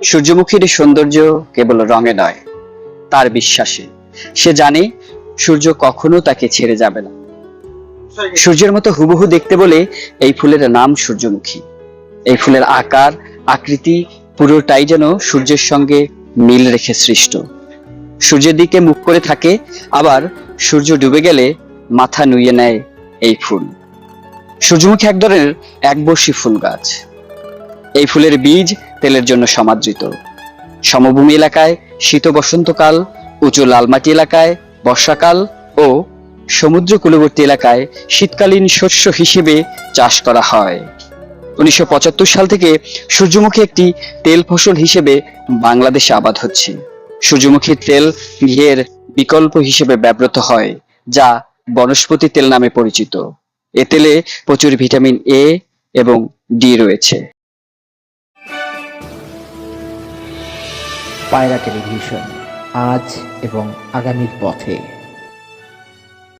সূর্যমুখীর সৌন্দর্য কেবল রঙে নয়, তার বিশ্বাসে। সে জানে সূর্য কখনো তাকে ছেড়ে যাবে না। সূর্যের মতো হুবহু দেখতে বলে এই ফুলের নাম সূর্যমুখী। এই ফুলের আকার, আকৃতি পুরোটাই যেন সূর্যের সঙ্গে মিল রেখে সৃষ্ট। সূর্যের দিকে মুখ করে থাকে, আবার সূর্য ডুবে গেলে মাথা নুয়ে নেয় এই ফুল। সূর্যমুখী এক ধরনের একবর্ষী ফুল গাছ। এই ফুলের বীজ তেলের জন্য সমাদৃত। সমভূমি এলাকায় শীত বসন্তকাল, উঁচু লালমাটি এলাকায় বর্ষাকাল ও সমুদ্র কূলবর্তী এলাকায় শীতকালীন শস্য হিসেবে চাষ করা হয়। উনিশশো পঁচাত্তর সাল থেকে সূর্যমুখী একটি তেল ফসল হিসেবে বাংলাদেশে আবাদ হচ্ছে। সূর্যমুখী তেল ঘিয়ের বিকল্প হিসেবে ব্যবহৃত হয়, যা বনস্পতি তেল নামে পরিচিত। এ তেলে প্রচুর ভিটামিন এ এবং ডি রয়েছে। পায়রা টেলিভিশন আজ এবং আগামীর পথে।